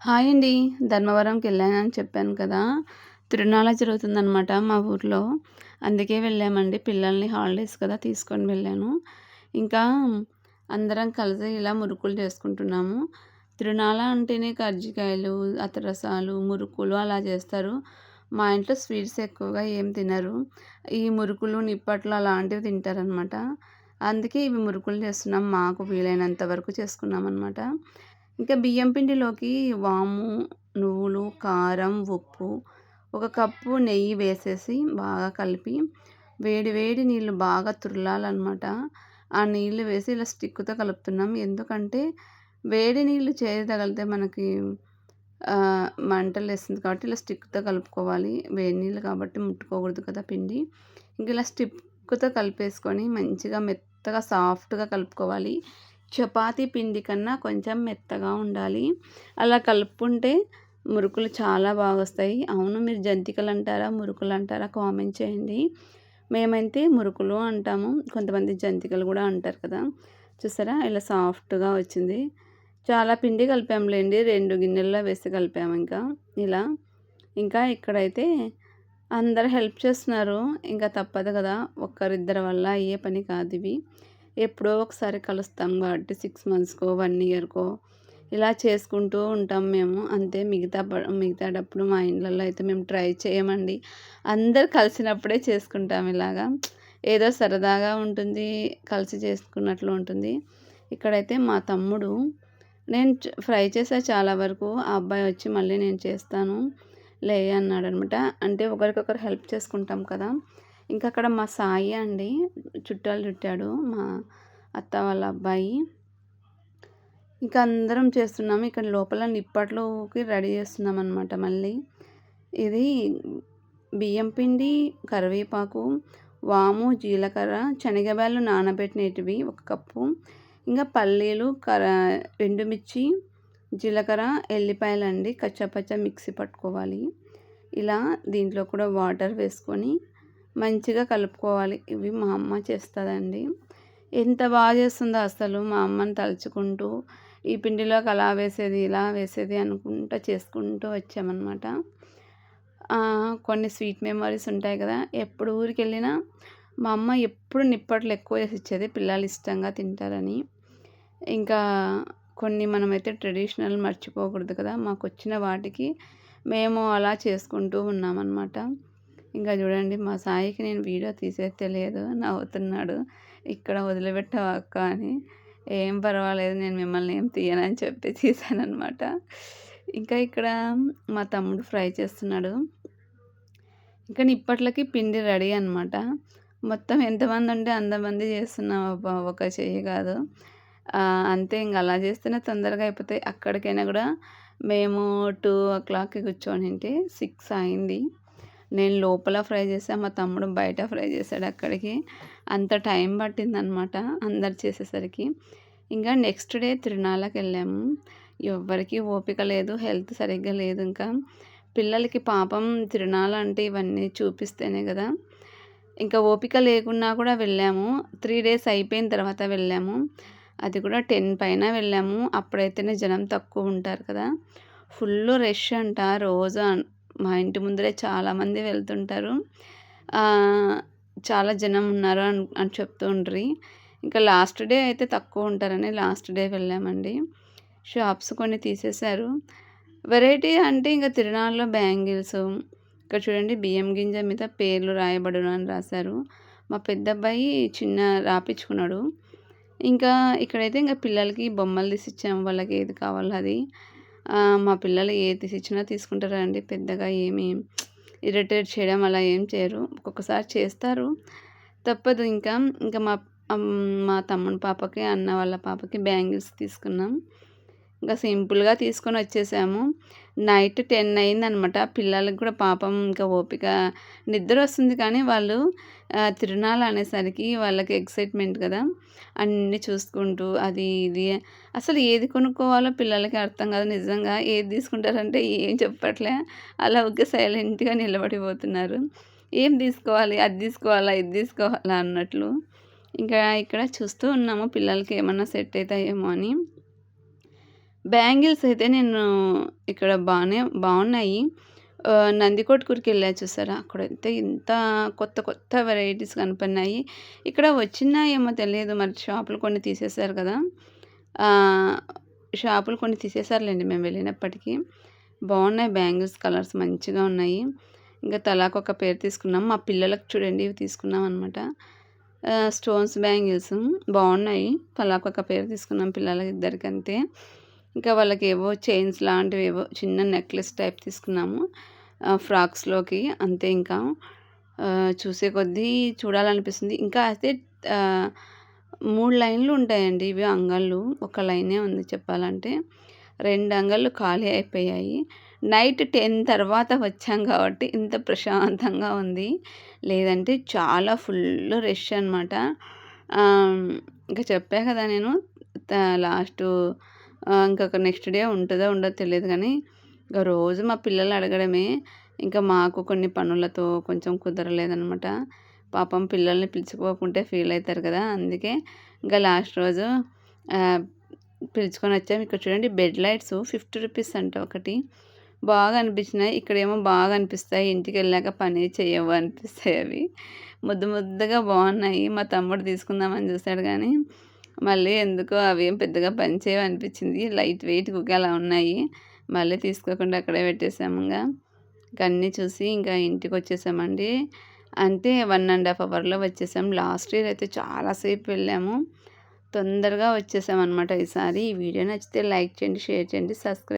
Hi అండి. ధర్మవరంకి వెళ్ళానని చెప్పాను కదా. తిరునాళ జరుగుతుందనమాట మా ఊర్లో. అందుకే వెళ్ళామండి. పిల్లల్ని హాలిడేస్ కదా తీసుకొని వెళ్ళాను. ఇంకా అందరం కలిసి ఇలా మురుకులు చేసుకుంటున్నాము. తిరునాళ అంటేనే కజ్జికాయలు అతరసాలు మురుకులు అలా చేస్తారు. మా ఇంట్లో స్వీట్స్ ఎక్కువగా ఏం తినరు. ఈ మురుకులు నిప్పట్లు అలాంటివి తింటారనమాట అందుకే ఇవి మురుకులు చేస్తున్నాం. మాకు వీలైనంత వరకు చేసుకున్నాం అనమాట ఇంకా బియ్యం పిండిలోకి వాము నువ్వులు కారం ఉప్పు ఒక కప్పు నెయ్యి వేసేసి బాగా కలిపి వేడి వేడి నీళ్ళు బాగా తుర్లాలన్నమాట. ఆ నీళ్ళు వేసి ఇలా స్టిక్తో కలుపుతున్నాం. ఎందుకంటే వేడి నీళ్ళు చేతి తగిలితే మనకి మంటలు వేస్తుంది కాబట్టి ఇలా స్టిక్తో కలుపుకోవాలి. వేడి నీళ్ళు కాబట్టి ముట్టుకోకూడదు కదా పిండి. ఇంక ఇలా స్టిక్తో కలిపేసుకొని మంచిగా మెత్తగా సాఫ్ట్గా కలుపుకోవాలి. చపాతీ పిండి కన్నా కొంచెం మెత్తగా ఉండాలి. అలా కలుపుకుంటే మురుకులు చాలా బాగా వస్తాయి అవును మీరు జంతికలు అంటారా మురుకులు అంటారా కామెంట్ చేయండి. మేమైతే మురుకులు అంటాము. కొంతమంది జంతికలు కూడా అంటారు కదా. చూసారా? ఇలా సాఫ్ట్గా వచ్చింది. చాలా పిండి కలిపాములేండి రెండు గిన్నెల్లో వేసి కలిపాము ఇంకా. ఇలా. ఇంకా ఇక్కడైతే అందరు హెల్ప్ చేస్తున్నారు. ఇంకా తప్పదు కదా. ఒక్కరిద్దరి వల్ల అయ్యే పని కాదు ఇవి. ఎప్పుడో ఒకసారి కలుస్తాం కాబట్టి సిక్స్ మంత్స్కో వన్ ఇయర్కో ఇలా చేసుకుంటూ ఉంటాం మేము. అంతే మిగతా మిగతాటప్పుడు మా ఇండ్లలో అయితే మేము ట్రై చేయమండి. అందరు కలిసినప్పుడే చేసుకుంటాం ఇలాగా. ఏదో సరదాగా ఉంటుంది కలిసి చేసుకున్నట్లు ఉంటుంది. ఇక్కడైతే మా తమ్ముడు నేను ఫ్రై చేసా చాలా వరకు. ఆ అబ్బాయి వచ్చి మళ్ళీ నేను చేస్తాను. లే అన్నాడు అనమాట అంటే ఒకరికొకరు హెల్ప్ చేసుకుంటాం కదా. ఇంకా అక్కడ మా సాయి అండి చుట్టాలు చుట్టాడు మా అత్త వాళ్ళ అబ్బాయి. ఇంకా అందరం చేస్తున్నాము. ఇక్కడ లోపల నిప్పట్లోకి రెడీ చేస్తున్నాం అనమాట మళ్ళీ. ఇది బియ్యం పిండి కరివేపాకు వాము జీలకర్ర శనగబ్యాలు నానబెట్టినవి ఒక కప్పు. ఇంకా పల్లీలు కర ఎండుమిర్చి జీలకర్ర ఎల్లిపాయలు అండి కచ్చపచ్చ మిక్సీ పట్టుకోవాలి. ఇలా దీంట్లో కూడా వాటర్ వేసుకొని మంచిగా కలుపుకోవాలి. ఇవి మా అమ్మ చేస్తుందండి. ఎంత బాగా చేస్తుందో అసలు మా అమ్మని తలుచుకుంటూ ఈ పిండిలోకి అలా వేసేది ఇలా వేసేది అనుకుంటూ చేసుకుంటూ వచ్చామన్నమాట. కొన్ని స్వీట్ మెమరీస్ ఉంటాయి కదా ఎప్పుడు ఊరికి వెళ్ళినా మా అమ్మ ఎప్పుడు నిప్పట్లు ఎక్కువ వేసి ఇచ్చేది పిల్లలు ఇష్టంగా తింటారని. ఇంకా కొన్ని మనమైతే ట్రెడిషనల్ మర్చిపోకూడదు కదా మాకు వచ్చిన వాటికి మేము అలా చేసుకుంటూ ఉన్నామన్నమాట. ఇంకా చూడండి మా సాయికి నేను వీడియో తీసేది తెలియదు నవ్వుతున్నాడు. ఇక్కడ వదిలిపెట్టావు అక్క అని. ఏం పర్వాలేదు నేను మిమ్మల్ని ఏం తీయనని చెప్పి తీసానమాట ఇంకా ఇక్కడ మా తమ్ముడు ఫ్రై చేస్తున్నాడు. ఇంకా ఇప్పట్లకి పిండి రెడీ అనమాట మొత్తం ఎంతమంది ఉంటే అంతమంది చేస్తున్నాం ఒక చెయ్యి కాదు. అంతే ఇంకా అలా చేస్తేనే తొందరగా అయిపోతాయి. అక్కడికైనా కూడా మేము టూ ఓ క్లాక్కి కూర్చొని సిక్స్ అయింది. నేను లోపల ఫ్రై చేసాను మా తమ్ముడు బయట ఫ్రై చేశాడు అక్కడికి. అంత టైం పట్టిందనమాట అందరు చేసేసరికి. ఇంకా నెక్స్ట్ డే తిరునాళ్ళకి వెళ్ళాము. ఎవరికి ఓపిక లేదు హెల్త్ సరిగ్గా లేదు ఇంకా. పిల్లలకి పాపం తిరునాళ్ళ అంటే ఇవన్నీ చూపిస్తేనే కదా. ఇంకా ఓపిక లేకున్నా కూడా వెళ్ళాము. త్రీ డేస్ అయిపోయిన తర్వాత వెళ్ళాము. అది కూడా టెన్ పైన వెళ్ళాము. అప్పుడైతేనే జనం తక్కువ ఉంటారు కదా. ఫుల్ రష్ అంట రోజు మా ఇంటి ముందరే చాలామంది వెళ్తుంటారు. చాలా జనం ఉన్నారు అని అని చెప్తూ ఉండ్రి. ఇంకా లాస్ట్ డే అయితే తక్కువ ఉంటారని లాస్ట్ డే వెళ్ళామండి. షాప్స్ కొన్ని తీసేశారు. వెరైటీ అంటే ఇంకా తిరునాళ్ళలో బ్యాంగిల్స్ ఇక్కడ చూడండి బియ్యం గింజ మీద పేర్లు రాయబడును అని రాశారు. మా పెద్ద అబ్బాయి చిన్న రాపించుకున్నాడు ఇంకా ఇక్కడైతే ఇంకా పిల్లలకి బొమ్మలు తీసి ఇచ్చాము వాళ్ళకి ఏది కావాలో అది. మా పిల్లలు ఏది ఇచ్చినా తీసుకుంటారండి. పెద్దగా ఏమి ఇరిటేట్ చేయడం అలా ఏం చేయరు. ఒక్కొక్కసారి చేస్తారు. తప్పదు. ఇంకా ఇంకా మా మా తమ్ముని పాపకి అన్న వాళ్ళ పాపకి బ్యాంగిల్స్ తీసుకున్నాం. ఇంకా సింపుల్గా తీసుకొని వచ్చేసాము. నైట్ టెన్ అయిందనమాట. పిల్లలకి కూడా పాపం ఇంకా ఓపిక నిద్ర వస్తుంది కానీ వాళ్ళు తిరునాళ్ళు అనేసరికి వాళ్ళకి ఎక్సైట్మెంట్ కదా. అన్నీ చూసుకుంటూ అది ఇది. అసలు ఏది కొనుక్కోవాలో పిల్లలకి అర్థం కాదు. నిజంగా ఏది తీసుకుంటారంటే ఏం చెప్పట్లే. అలా ఒకే సైలెంట్గా నిలబడిపోతున్నారు. ఏం తీసుకోవాలి? అది తీసుకోవాలా? ఇది తీసుకోవాలా? అన్నట్లు. ఇంకా ఇక్కడ చూస్తూ ఉన్నాము పిల్లలకి ఏమన్నా సెట్ అవుతాయేమో అని. బ్యాంగిల్స్ అయితే నేను ఇక్కడ బాగానే బాగున్నాయి నందికొట్కూరుకి వెళ్ళా చూసారా? అక్కడైతే ఇంత కొత్త కొత్త వెరైటీస్ కనపడినాయి. ఇక్కడ వచ్చినాయేమో తెలియదు మరి షాపులు కొన్ని తీసేశారు కదా. షాపులు కొన్ని తీసేశారులేండి మేము వెళ్ళినప్పటికీ. బాగున్నాయి బ్యాంగిల్స్ కలర్స్ మంచిగా ఉన్నాయి. ఇంకా తలాకు ఒక పేరు తీసుకున్నాం. మా పిల్లలకు చూడండి ఇవి తీసుకున్నాం అనమాట స్టోన్స్ బ్యాంగిల్స్ బాగున్నాయి తలాకు ఒక పేరు తీసుకున్నాం పిల్లలకి ఇద్దరికంతే ఇంకా వాళ్ళకి ఏవో చైన్స్ లాంటివి ఏవో చిన్న నెక్లెస్ టైప్ తీసుకున్నాము. ఫ్రాక్స్లోకి అంతే ఇంకా. చూసే కొద్దీ చూడాలనిపిస్తుంది. ఇంకా అయితే మూడు లైన్లు ఉంటాయండి ఇవి అంగళ్ళు. ఒక లైనే ఉంది చెప్పాలంటే. రెండు అంగళ్ళు ఖాళీ అయిపోయాయి. నైట్ టెన్ తర్వాత వచ్చాం కాబట్టి ఇంత ప్రశాంతంగా ఉంది. లేదంటే చాలా ఫుల్ రష్ అనమాట ఇంకా చెప్పా కదా నేను లాస్ట్ ఇంకొక నెక్స్ట్ డే ఉంటుందో ఉండదో తెలియదు కానీ ఇంకా రోజు మా పిల్లలు అడగడమే. ఇంకా మాకు కొన్ని పనులతో కొంచెం కుదరలేదనమాట పాపం పిల్లల్ని పిలుచుకోకుంటే ఫీల్ అవుతారు కదా అందుకే ఇంకా లాస్ట్ రోజు పిలుచుకొని వచ్చాము ఇక్కడ చూడండి బెడ్ లైట్స్ ఫిఫ్టీ రూపీస్ అంట ఒకటి. బాగా అనిపించినాయి. ఇక్కడేమో బాగా అనిపిస్తాయి. ఇంటికి వెళ్ళాక పని చేయవు అనిపిస్తాయి అవి. ముద్దు ముద్దుగా బాగున్నాయి. మా తమ్ముడు తీసుకుందామని చూశాడు కానీ మళ్ళీ ఎందుకో అవి ఏం పెద్దగా పనిచేయవు అనిపించింది. లైట్ వెయిట్ కుక్క అలా ఉన్నాయి. మళ్ళీ తీసుకోకుండా అక్కడే పెట్టేసాము ఇంకా అన్నీ చూసి ఇంకా ఇంటికి వచ్చేసామండి. అంటే వన్ అండ్ హాఫ్ అవర్లో వచ్చేసాం. లాస్ట్ ఇయర్ అయితే చాలాసేపు వెళ్ళాము. తొందరగా వచ్చేసాం అనమాట ఈసారి. ఈ వీడియో నచ్చితే లైక్ చేయండి షేర్ చేయండి సబ్స్క్రైబ్